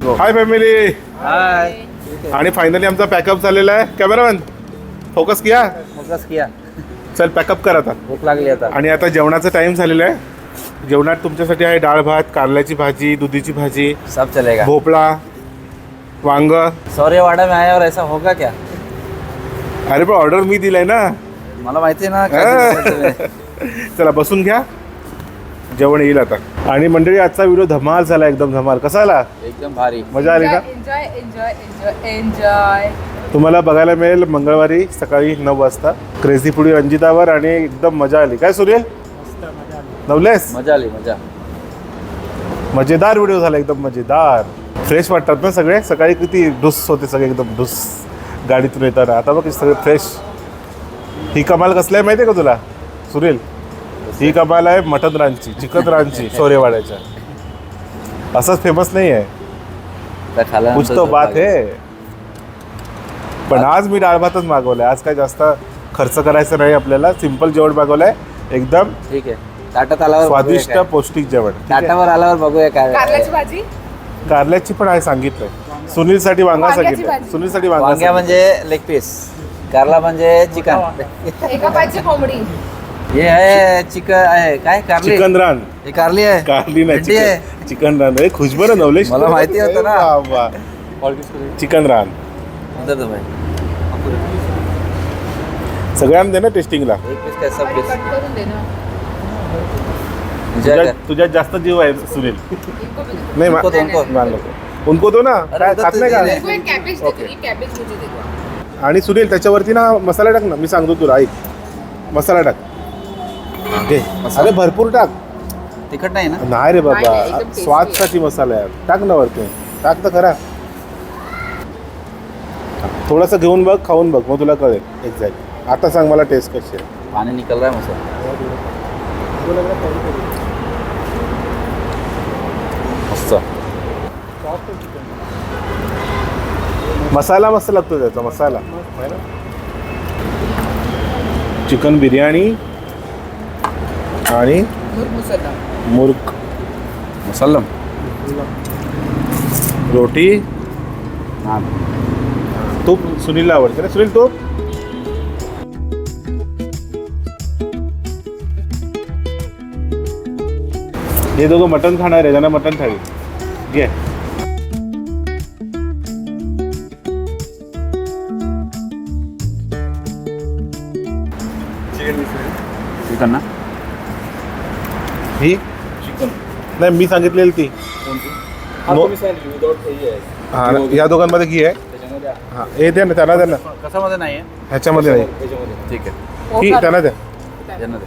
Hi family हाय आणि finally आमचा pack up झालेला आहे. कॅमेरामॅन फोकस किया? फोकस किया. चल पॅकअप कर आता. भूक लागली आता. आणि आता जेवणाचा टाइम झालेला आहे. जेवणात तुमच्यासाठी आहे डाळ भात कारल्याची भाजी दुधीची भाजी सब चलेगा. भोपळा वांग. सौर्यवाडा में आया और ऐसा होगा क्या? अरे पण ऑर्डर मी दिलाय ना. मला माहिती आहे ना काय दिलं तुम्ही. चला बसून घ्या. जेवण येईल आता. आणि मंडळी आजचा व्हिडिओ धमाल झाला एकदम धमाल. कसा आला? एकदम भारी. मजा आली ना? एन्जॉय एन्जॉय एन्जॉय एन्जॉय तुम्हाला बघायला मिळेल मंगळवारी सकाळी नऊ वाजता. क्रेझी फुडी रंजितावर आणि एकदम मजा आली. काय सूर्य नवलेस? मजा आली मजा. मजेदार व्हिडिओ झाला एकदम मजेदार. फ्रेश वाटतात ना सगळे? सकाळी किती डुस होते सगळे एकदम डुस. गाडीतून येताना. आता बघ सगळे फ्रेश ही कमाल कसली आहे माहिती आहे का तुला? सुनील? ही कमाल आहे मटन रानची चिकन रानची शौर्यवाड्याच्या असंच फेमस नाही आहे. कुछ तो बात है. पण आज मी डाळ भातच मागवलाय. आज काय जास्त खर्च करायचं नाही आपल्याला. सिंपल जेवण मागवलंय. एकदम ठीक आहे. ताटात आल्यावर स्वादिष्ट. पौष्टिक जेवण. आहे? ताटावर आल्यावर बघूया काय कारल्याची भाजी? कारल्याची पण आहे सांगितलंय. सुनीलसाठी वांगा सांगितलं. सुनीलसाठी वांगा म्हणजे लेग पीस कारला म्हणजे चिकन. एका पाहिजे कोंबडी. हे आहे चिकन आहे. काय कारली? चिकन रान. हे कारली आहे? कारली नाही भेंडी आहे? चिकन चिकन रान. हे खुशबर नवलेश? मला माहिती होतं ना. वा, वा. चिकन रान. उधर दो भाई. सगळ्यांना दे ना टेस्टिंगला. एक पीस काय सब पीस कट करून दे ना. तुझ्या तुझ्या तुझ्यात जास्त जीव आहे सुनील. नाही मा- उनको दो, उनको. मान नको. उनको दो ना. काय खात नाही तुझी का? तू एक कॅबेज दे तुझी कॅबेज मुझे दे दो आणि सुनील त्याच्यावरती ना मसाला टाक ना. मी सांगतो तुला ऐक. मसाला टाक. घे अरे भरपूर टाक. तिखट नाही ना? नाही रे बाबा. स्वादसाठी मसाला आहे. टाक ना वरती. टाक तर खरा. थोडंसं घेऊन बघ खाऊन बघ मग तुला कळेल. एक्झॅक्ट आता सांग मला टेस्ट कशी आहे. पानी निकल रहा है मस्त. मसाला मस्त लागतो त्याचा मसाला. चिकन बिर्याणी आणि मुर्क मुसल्लम. रोटी. नान. तूप सुनीलला आवडते ना? सुनील तूप? हे दोघं मटन खाणार आहे त्यांना मटन थाळी घे. नाही मी सांगितलेली ती. हा या दोघांमध्ये घी आहे? हा हे द्या ना त्यांना द्या ना. कशामध्ये नाही आहे? ह्याच्यामध्ये नाही. ठीक आहे. ही त्यांना द्या. त्यांना दे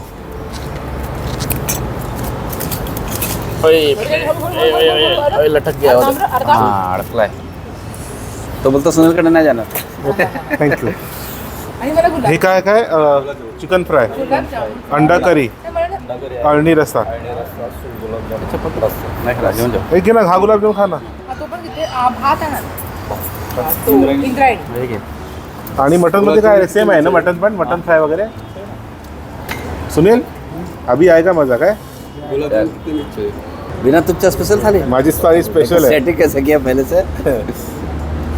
लटक गया हाँ अडकलाय. तो बोलतो सुनीलकडे नाही जाणार. थँक्यू हे काय काय? Chicken fry. अंडा करी. अळणी रस्सा नाही खरा घेऊन जाऊ हे घे ना हा गुलाबजाम खा ना. हा, तो पण किती आ, भात आहे ना. तो इंद्रायणी. हे घे. आणि मटन मध्ये काय सेम आहे ना मटन पण? मटन फ्राय वगैरे? सुनील अभि आहे का माझा काय? बिना तुपच्या स्पेशल थाली. माझी थाळी स्पेशल आहे. सेटिंग कैसे किया पहले से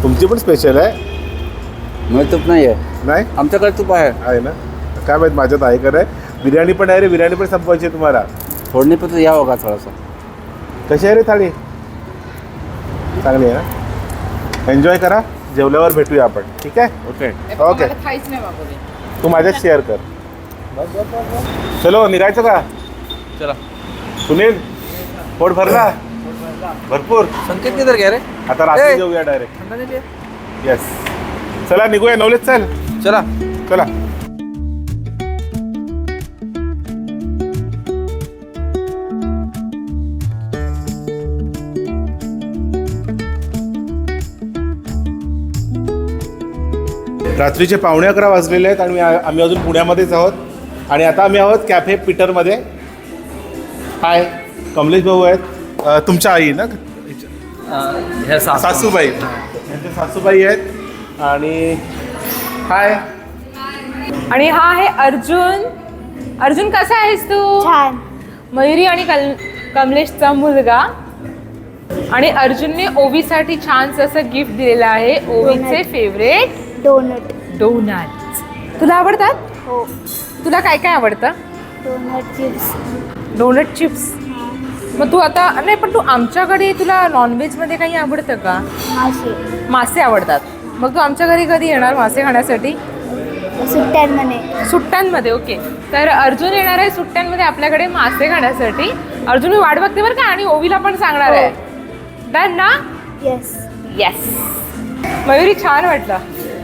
तुमची पण स्पेशल आहे? मग तूप नाही आहे नाही? आमच्याकडे तूप आहे. आहे ना? काय माहित माझ्यात आहे का नाही? बिर्याणी पण आहे रे बिर्याणी पण संपवायची आहे तुम्हाला. फोडणी पण तो या होगा थोड़ा सा कशी आहे रे थाळी? चांगली आहे ना? एन्जॉय करा. जेवल्यावर भेटूया आपण. ठीक आहे? Okay okay. नाही मागवले तू माझ्यात शेअर कर. चलो निघायचं का? चला. सुनील पोट भरला? भरपूर. संकेत किधर गया रे? आता रात्री ए. जेऊया डायरेक्ट ठंडा नाही लिया? येस चला निघूया. नवलेच चल. चला. चला. रात्रीचे पावणे अकरा वाजलेले आहेत आणि आम्ही अजून पुण्यामध्येच आहोत. आणि आता आम्ही आहोत कॅफे पीटरमध्ये. हाय कमलेश भाऊ आहेत. तुमच्या आई ना? ह्या सासूबाई. यांच्या सासूबाई आहेत. आणि हाय. आणि हा आहे अर्जुन. अर्जुन कसा आहेस तू? छान. मयुरी आणि कल कमलेशचा मुलगा. आणि अर्जुनने ओवीसाठी छानस असं गिफ्ट दिलेलं आहे. ओवीचे फेवरेट डोनट. डोनट तुला आवडतात? हो. तुला काय काय आवडतं? Donut chips. Donut chips. मग तू आता नाही पण तू आमच्याकडे तुला नॉनव्हेजमध्ये काही आवडतं का? मासे. मासे आवडतात. मग तू आमच्या घरी कधी येणार मासे खाण्यासाठी? सुट्ट्यांमध्ये. सुट्ट्यांमध्ये ओके. तर अर्जुन येणार आहे सुट्ट्यांमध्ये आपल्याकडे मासे खाण्यासाठी. अर्जुन मी वाट बघते बरं का आणि ओवीला पण सांगणार आहे. डन ना? येस येस मयुरी छान वाटलं.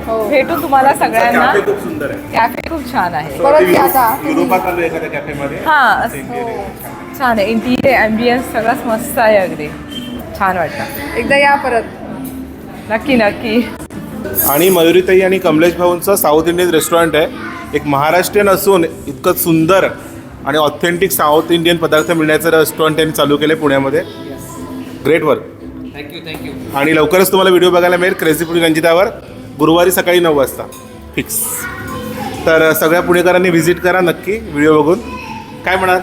भेटू तुम्हाला सगळ्यांना कॅफे खूप सुंदर आहे. कॅफे खूप छान आहे. युरोपात आलो एखाद्या कॅफेमध्ये? हा असं- छान आहे. इंटिरियर अँबियन्स सगळंच मस्त आहे अगदी. छान वाटतं. एकदा या परत. नक्की नक्की. आणि मयुरीताई आणि कमलेश भाऊंचं साऊथ इंडियन रेस्टॉरंट आहे. एक महाराष्ट्रीयन असून इतकं सुंदर आणि ऑथेंटिक साऊथ इंडियन पदार्थ मिळण्याचं रेस्टॉरंट त्यांनी चालू केलं पुण्यामध्ये. ग्रेट वर्क थँक्यू थँक्यू आणि लवकरच तुम्हाला व्हिडिओ बघायला मिळेल. क्रेझी पुणे रंजितावर गुरुवारी सकाळी नऊ वाजता. फिक्स तर सगळ्या पुणेकरांनी व्हिजिट करा नक्की व्हिडिओ बघून. काय म्हणाल?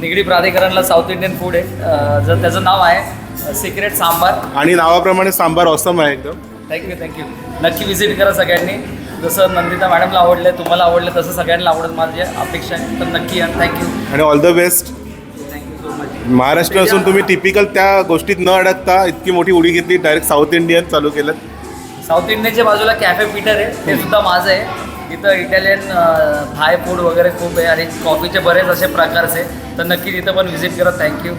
निगडी प्राधिकरणला साऊथ इंडियन फूड आहे. जर त्याचं नाव आहे सिक्रेट सांबार आणि नावाप्रमाणे सांबार ऑसम आहे एकदम. थँक्यू थँक्यू नक्की व्हिजिट करा सगळ्यांनी. जसं नंदिता मॅडमला आवडलं तुम्हाला आवडलं तसं सगळ्यांना आवडत माझी अपेक्षा आहे. तर नक्की या. थँक्यू आणि all the best thank you so much Maharashtra असून तुम्ही टिपिकल त्या गोष्टीत न अडकता इतकी मोठी उडी घेतली डायरेक्ट साऊथ इंडियन चालू केलं. साऊथ इंडियनच्या बाजूला कॅफे पीटर आहे ते सुद्धा माझं आहे. तिथं इटालियन थाय फूड वगैरे खूप आहे आणि कॉफीचे बरेच असे प्रकारचे तर नक्की तिथं पण व्हिजिट करा. थँक्यू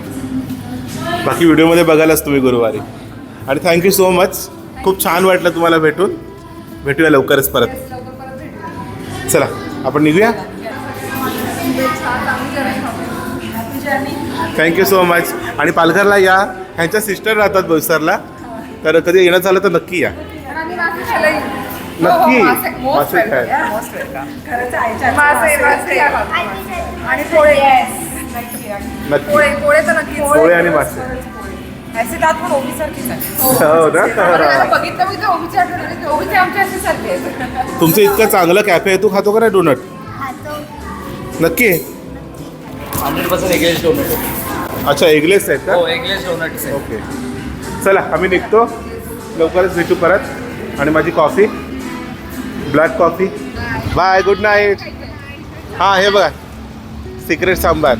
बाकी व्हिडिओमध्ये बघायलाच तुम्ही गुरुवारी. आणि थँक्यू सो मच खूप छान वाटलं तुम्हाला भेटून. भेटूया लवकरच परत. चला आपण निघूया? थँक्यू सो मच आणि पालघरला या. ह्यांच्या सिस्टर राहतात बोईसरला. तर कधी येणं झालं तर नक्की या. नक्की. मासे खायला. आणि पोळे. नक्की. पोळे पोळे तर नक्की पोळे आणि मासे. पण ओबीसारखेच आहे हो. ना? बघितलं बघितलं ओबीचे आठवण आली. ओबीचे आमच्या असे सारखे आहेत. तुमचं इतकं चांगलं कॅफे आहे. तू खातो का नाही डोनट नक्की? हंड्रेड पर्सेंट एगलेस डोनट अच्छा एगलेस आहेत का? हो एगलेस डोनट्स आहे. ओके. चला आम्ही निघतो. लवकरच भेटू परत. आणि माझी coffee. Black coffee bye good night हां हे बघा. सिक्रेट सांबार.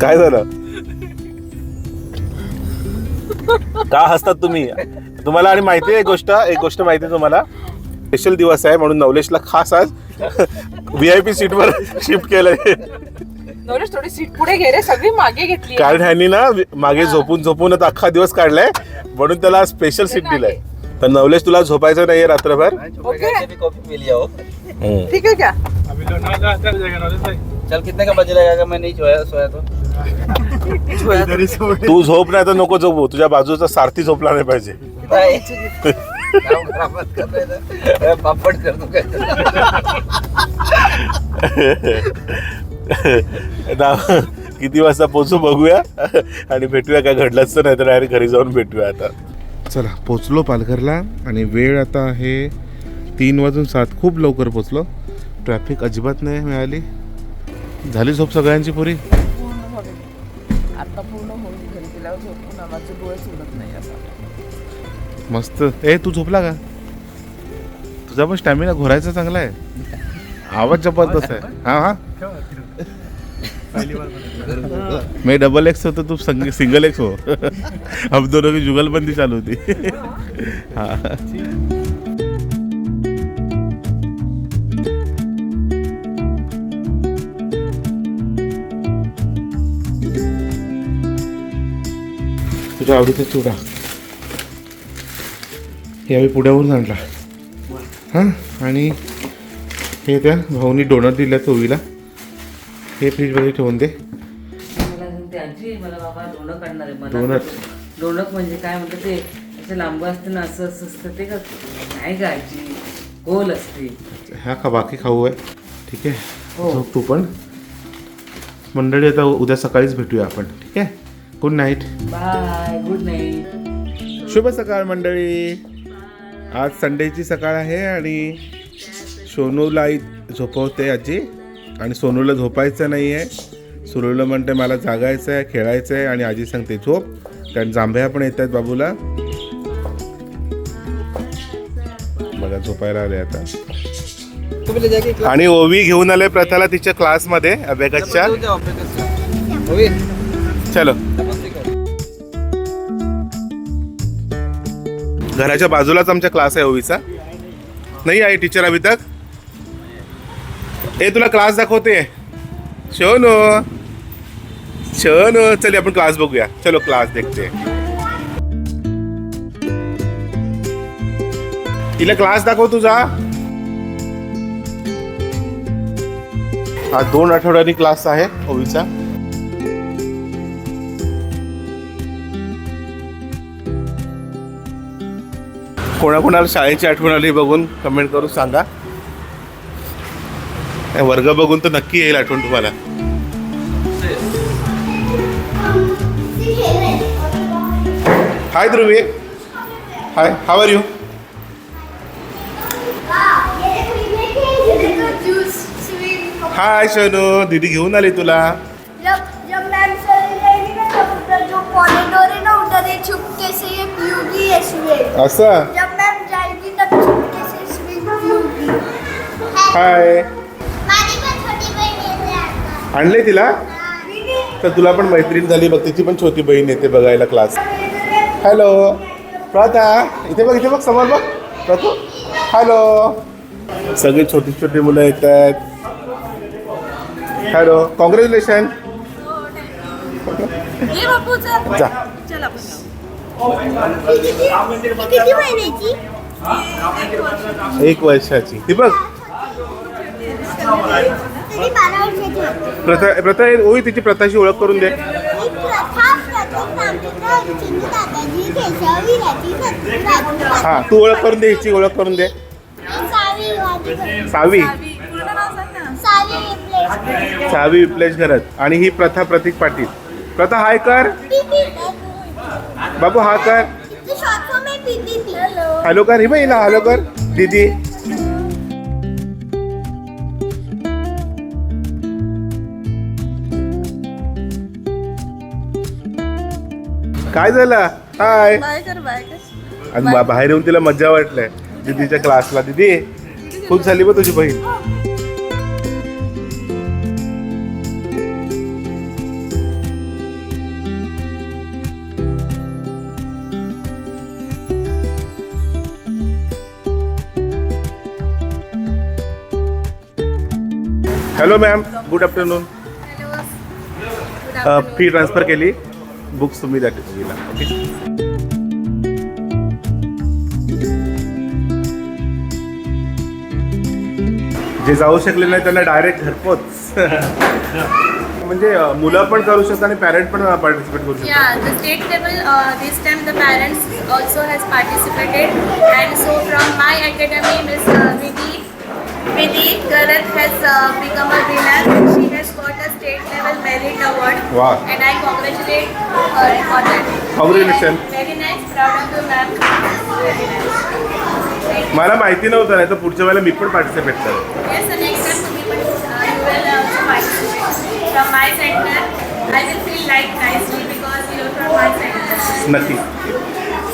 काय झालं? का हसतात तुम्ही? तुम्हाला आणि माहिती आहे एक गोष्ट एक गोष्ट माहिती आहे तुम्हाला. स्पेशल दिवस आहे म्हणून नवलेशला खास आज व्ही आय पी सीटवर शिफ्ट केलंय. नवलेश थोडी सीट पुढे घे रे सगळी मागे घेतली कारण ह्यांनी ना मागे झोपून झोपूनच अख्खा दिवस काढलाय म्हणून त्याला स्पेशल सीट दिलाय. तर नवलेश तुला झोपायचं नाहीये रात्रभर? भी कॉफी पी लिया हो ठीक आहे क्या चल जाएगा नॉलेज भाई चल कितने का बजे लगेगा मैं नहीं सोया सोया तो. झोप नाही तर नको झोपू. तुझ्या बाजूचा सारथी झोपला नाही पाहिजे. पापड़ ना- किती वाजता पोचू बघूया आणि भेटूया काय घडलंच तर नाही तर डायरेक्ट घरी जाऊन भेटूया आता. चला पोचलो पालघरला आणि वेळ आता आहे तीन वाजून सात. खूप लवकर पोचलो. ट्रॅफिक अजिबात नाही मिळाली. झाली झोप सगळ्यांची पुरी? आता पूर्ण होईल घरी गेल्यावर झोपून माझे डोळे सोडत नाही असं मस्त. ए तू झोपला का? तुझा पण स्टॅमिना घोरायचा चांगला आहे. आवाज जबरदस्त आहे. हा हा। मैं डबल एक्स हो तो तू संग, सिंगल एक्स हो. अब दोनों की जुगलबंदी चालू होती. हाँ. तुझ्या आवडीचा चिवडा यावेळी पुढ्यावरून आणला. हां? आणि हे त्या भाऊनी डोनट दिल्या चोवीला. हे फ्रीजमध्ये ठेवून दे. आजी मला बाबा आहे म्हणजे काय म्हणतात ते असं लांब असतं ना असं असं असतं ते का? नाही का आजी? गोल असते. ह्या का बाकी खाऊ आहे. ठीक आहे. हो. तू पण. मंडळी आता उद्या सकाळीच भेटूया आपण. ठीक आहे? Good night bye good night शुभ सकाळ मंडळी. आज संडेची सकाळ आहे आणि सोनूला झोपवते आजी. आणि सोनूला झोपायचं नाही आहे. सोनूला म्हणते मला जागायचं आहे खेळायचं आहे. आणि आजी सांगते झोप. कारण जांभ्या पण येत आहेत बाबूला. बघा झोपायला आले आता. आणि ओवी घेऊन आले प्रथाला तिच्या क्लासमध्ये अभ्याकाच्या चलो. घराच्या बाजूलाच आमचा क्लास आहे ओवीचा. नाही आहे टीचर अभी तक ए तुला क्लास दाखवते. शोनो. शोनो. चल आपण क्लास बघूया. चलो क्लास देखते. तिला क्लास दाखव तुझा. हा दोन आठवड्यांनी क्लास आहे ओवीचा. कोणाकोणाला शाळेची आठवण आली बघून कमेंट करून सांगा. वर्ग बघून तर नक्की येईल आठवण तुम्हाला. Hi Dhruvi hi how are you hi Sonu दीदी घेऊन आली तुला. असं? हाय आणले तिला? तर तुला पण मैत्रीण झाली बघ तिची पण छोटी बहीण येते बघायला क्लास हॅलो प्रथा इथे बघ इथे बघ समोर बघ. प्रथू. हॅलो सगळी छोटी छोटी मुलं येत आहेत. हॅलो कॉंग्रॅच्युलेशन जा. एक वर्षाची. ती बघ. तरी बारा वर्षाची होती. प्रथा प्रथा ओळी तिची प्रथाशी ओळख करून दे. ही प्रथा दादाजी हां तू ओळख करून दे हिची ओळख करून दे. सावी वाजी सावी. सावी. रिप्लेस सावी विप्लेश. घरत. आणि ही प्रथा प्रतीक पाटील. प्रथा हाय कर. पीपी. बाबू हा कर. शॉर्ट फॉर्म है पीपी हेलो हॅलो कर ही बघ हिला हॅलो कर. दीदी. काय झालं? हाय आणि बा- बाहेर येऊन तिला मज्जा वाटलंय. दीदीच्या क्लासला दीदी खूप झाली बघ तुझी बहीण. Hello ma'am good afternoon fee transfer केली. बुक्स तुम्ही त्या ठिकाणी ओके? जे जाऊ शकले नाही त्यांना डायरेक्ट घरपोच म्हणजे मुलं पण करू शकतात आणि पॅरेंट पण पार्टिसिपेट करू शकतात. Time the parents has participated and so my academy miss Vidhi Vidhi गलत has got a state level merit award. Wow. And I congratulate her on that. Congratulations. Very nice, proud of you ma'am. Very nice. मला माहिती नव्हतं नाही तर पुढच्या वेळेला मी पण पार्टिसिपेट करेन Yes, the next time to be, uh, you will also participate. From my center, I will feel like nicely because you are from my center. नक्की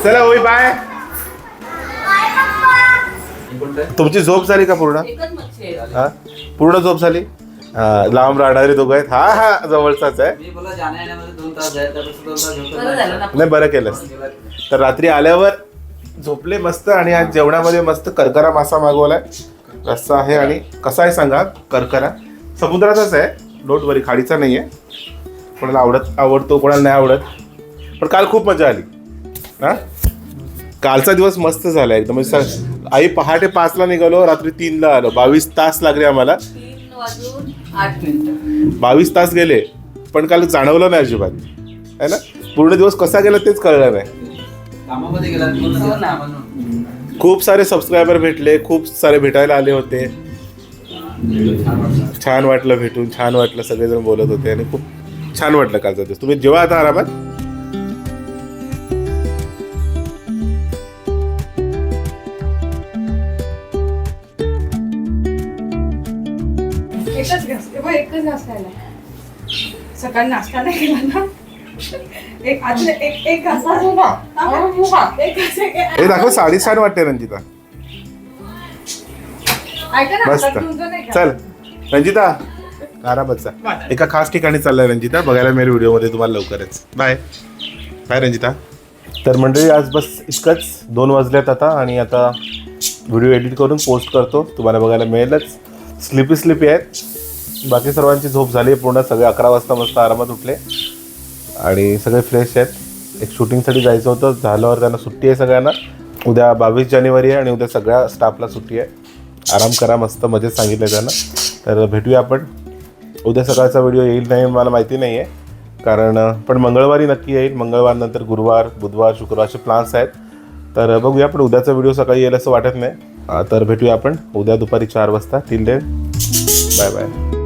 चला होई बाय तुमची झोप झाली का पूर्ण हा पूर्ण झोप झाली हा, लांब राहणारे दोघं आहेत. हा हा जवळचाच आहे. नाही बरं केलंस. तर रात्री आल्यावर झोपले मस्त आणि आज जेवणामध्ये मस्त करकरा मासा मागवलाय. रस्सा आहे आणि कसा आहे सांगा करकरा. समुद्राचाच आहे. डोंट वरी खाडीचा नाही आहे कोणाला आवडत आवडतो कोणाला नाही आवडत. पण काल खूप मजा आली. हा? कालचा दिवस मस्त झाला एकदम. म्हणजे स- आई पहाटे पाचला निघालो रात्री तीनला आलो. बावीस तास लागले आम्हाला. आठ मिनिटं. बावीस तास गेले पण काल जाणवलं नाही अजिबात. है ना? पूर्ण दिवस कसा गेला तेच कळलं नाही. कामामध्ये गेला पूर्ण हो दिवस ना. म्हणून खूप सारे सबस्क्रायबर भेटले खूप सारे भेटायला आले होते. छान वाटलं भेटून छान वाटलं सगळेजण बोलत होते आणि खूप छान वाटलं कालचा दिवस. तुम्ही जेव्हा आता आरामात? एकच घास एकच घास खायला सकाळी नाश्ता नाही केला ना. एक आज एक एक घासा एक हे दाखव वाटते रंजिता. ऐका ना मस्त. आता तुमचं नाही का? चल. रंजिता आरामात जा एका खास ठिकाणी चाललाय रंजिता. बघायला मिळेल व्हिडिओमध्ये तुम्हाला लवकरच. बाय. बाय रंजिता. तर मंडळी आज बस इतकंच. दोन वाजल्यात आता आणि आता व्हिडिओ एडिट करून पोस्ट करतो. तुम्हाला बघायला मिळेलच. स्लिपी स्लिपी आहेत. बाकी सर्वांची झोप झाली आहे पूर्ण सगळे अकरा वाजता मस्त आरामात उठले. आणि सगळे फ्रेश आहेत. एक शूटिंगसाठी जायचं होतं झाल्यावर त्यांना सुट्टी आहे सगळ्यांना. उद्या बावीस जानेवारी आहे आणि उद्या सगळ्या स्टाफला सुट्टी आहे. आराम करा मस्त मजेत सांगितलं त्यांना. तर भेटूया आपण. उद्या सकाळचा व्हिडिओ येईल नाही मला माहिती नाही आहे कारण पण मंगळवारी नक्की येईल. मंगळवार नंतर गुरुवार बुधवार शुक्रवार असे प्लान्स आहेत. तर बघूया पण उद्याचा व्हिडिओ सकाळी येईल असं वाटत नाही. तर भेटूया आपण उद्या दुपारी चार वाजता. Till Den bye bye